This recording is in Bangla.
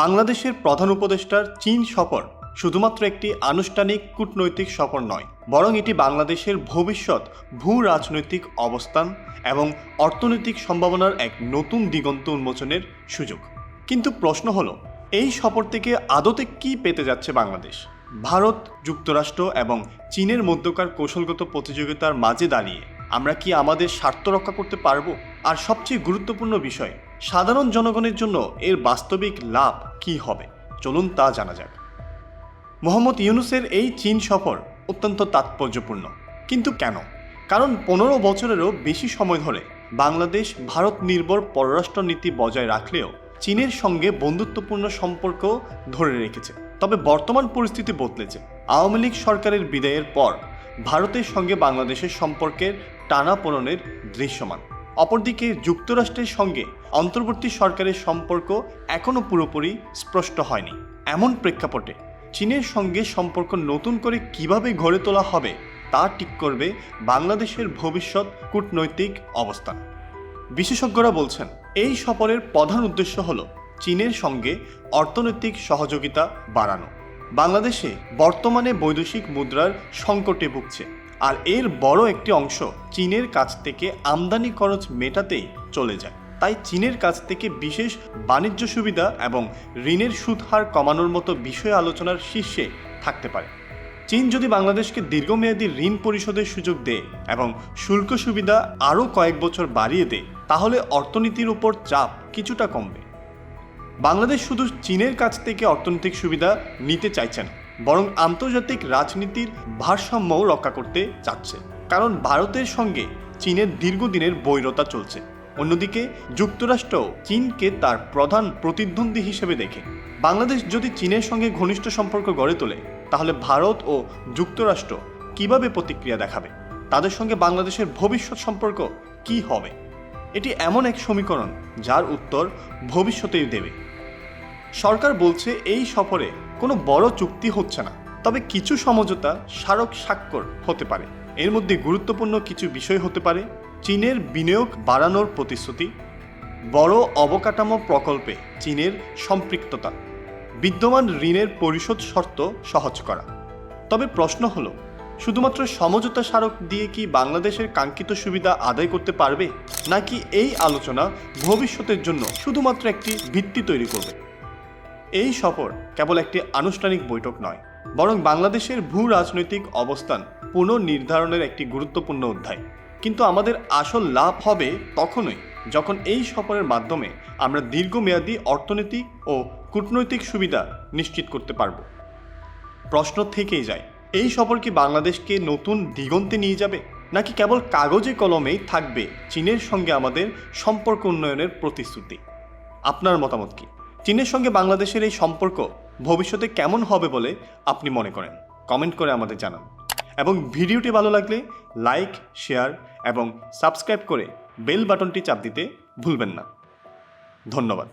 বাংলাদেশের প্রধান উপদেষ্টার চীন সফর শুধুমাত্র একটি আনুষ্ঠানিক কূটনৈতিক সফর নয়, বরং এটি বাংলাদেশের ভবিষ্যৎ ভূ রাজনৈতিক অবস্থান এবং অর্থনৈতিক সম্ভাবনার এক নতুন দিগন্ত উন্মোচনের সুযোগ। কিন্তু প্রশ্ন হলো, এই সফর থেকে আদতে কি পেতে যাচ্ছে বাংলাদেশ? ভারত, যুক্তরাষ্ট্র এবং চীনের মধ্যকার কৌশলগত প্রতিযোগিতার মাঝে দাঁড়িয়ে আমরা কি আমাদের স্বার্থ রক্ষা করতে পারব? আর সবচেয়ে গুরুত্বপূর্ণ বিষয়, সাধারণ জনগণের জন্য এর বাস্তবিক লাভ কি হবে? চলুন তা জানা যাক। মোহাম্মদ ইউনুসের এই চীন সফর অত্যন্ত তাৎপর্যপূর্ণ। কিন্তু কেন? কারণ পনেরো বছরেরও বেশি সময় ধরে বাংলাদেশ, ভারত নির্ভর পররাষ্ট্র নীতি বজায় রাখলেও চীনের সঙ্গে বন্ধুত্বপূর্ণ সম্পর্ক ধরে রেখেছে। তবে বর্তমান পরিস্থিতি বদলেছে। আওয়ামী লীগ সরকারের বিদায়ের পর ভারতের সঙ্গে বাংলাদেশের সম্পর্কের টানাপোড়নের দৃশ্যমান। অপরদিকে যুক্তরাষ্ট্রের সঙ্গে অন্তর্বর্তী সরকারের সম্পর্ক এখনও পুরোপুরি স্পষ্ট হয়নি। এমন প্রেক্ষাপটে চীনের সঙ্গে সম্পর্ক নতুন করে কীভাবে গড়ে তোলা হবে তা ঠিক করবে বাংলাদেশের ভবিষ্যৎ কূটনৈতিক অবস্থান। বিশেষজ্ঞরা বলছেন, এই সফরের প্রধান উদ্দেশ্য হল চীনের সঙ্গে অর্থনৈতিক সহযোগিতা বাড়ানো। বাংলাদেশে বর্তমানে বৈদেশিক মুদ্রার সংকটে ভুগছে। আর এর বড় একটি অংশ চীনের কাছ থেকে আমদানি খরচ মেটাতেই চলে যায়। তাই চীনের কাছ থেকে বিশেষ বাণিজ্য সুবিধা এবং ঋণের সুদ হার কমানোর মতো বিষয় আলোচনার শীর্ষে থাকতে পারে। চীন যদি বাংলাদেশকে দীর্ঘমেয়াদী ঋণ পরিশোধের সুযোগ দেয় এবং শুল্ক সুবিধা আরও কয়েক বছর বাড়িয়ে দেয়, তাহলে অর্থনীতির উপর চাপ কিছুটা কমবে। বাংলাদেশ শুধু চীনের কাছ থেকে অর্থনৈতিক সুবিধা নিতে চাইছে না। বরং আন্তর্জাতিক রাজনীতির ভারসাম্যও রক্ষা করতে চাচ্ছে। কারণ ভারতের সঙ্গে চীনের দীর্ঘদিনের বৈরতা চলছে। অন্যদিকে যুক্তরাষ্ট্র চীনকে তার প্রধান প্রতিদ্বন্দ্বী হিসেবে দেখে। বাংলাদেশ যদি চীনের সঙ্গে ঘনিষ্ঠ সম্পর্ক গড়ে তোলে, তাহলে ভারত ও যুক্তরাষ্ট্র কীভাবে প্রতিক্রিয়া দেখাবে? তাদের সঙ্গে বাংলাদেশের ভবিষ্যৎ সম্পর্ক কি হবে? এটি এমন এক সমীকরণ যার উত্তর ভবিষ্যতেই দেবে। সরকার বলছে এই সফরে কোনো বড় চুক্তি হচ্ছে না, তবে কিছু সমঝোতা স্মারক স্বাক্ষর হতে পারে। এর মধ্যে গুরুত্বপূর্ণ কিছু বিষয় হতে পারে, চীনের বিনিয়োগ বাড়ানোর প্রতিশ্রুতি, বড় অবকাঠামো প্রকল্পে চীনের সম্পৃক্ততা, বিদ্যমান ঋণের পরিশোধ শর্ত সহজ করা। তবে প্রশ্ন হলো, শুধুমাত্র সমঝোতা স্মারক দিয়ে কি বাংলাদেশের কাঙ্ক্ষিত সুবিধা আদায় করতে পারবে? নাকি এই আলোচনা ভবিষ্যতের জন্য শুধুমাত্র একটি ভিত্তি তৈরি করবে? এই সফর কেবল একটি আনুষ্ঠানিক বৈঠক নয়, বরং বাংলাদেশের ভূ রাজনৈতিক অবস্থান পুনর্নির্ধারণের একটি গুরুত্বপূর্ণ অধ্যায়। কিন্তু আমাদের আসল লাভ হবে তখনই যখন এই সফরের মাধ্যমে আমরা দীর্ঘমেয়াদী অর্থনৈতিক ও কূটনৈতিক সুবিধা নিশ্চিত করতে পারব। প্রশ্ন থেকেই যায়, এই সফর কি বাংলাদেশকে নতুন দিগন্তে নিয়ে যাবে, নাকি কেবল কাগজে কলমেই থাকবে চীনের সঙ্গে আমাদের সম্পর্ক উন্নয়নের প্রতিশ্রুতি? আপনার মতামত কি? চীনের সঙ্গে বাংলাদেশের এই সম্পর্ক ভবিষ্যতে কেমন হবে বলে আপনি মনে করেন? কমেন্ট করে আমাদের জানান। এবং ভিডিওটি ভালো লাগলে লাইক, শেয়ার এবং সাবস্ক্রাইব করে বেল বাটনটি চাপ দিতে ভুলবেন না। ধন্যবাদ।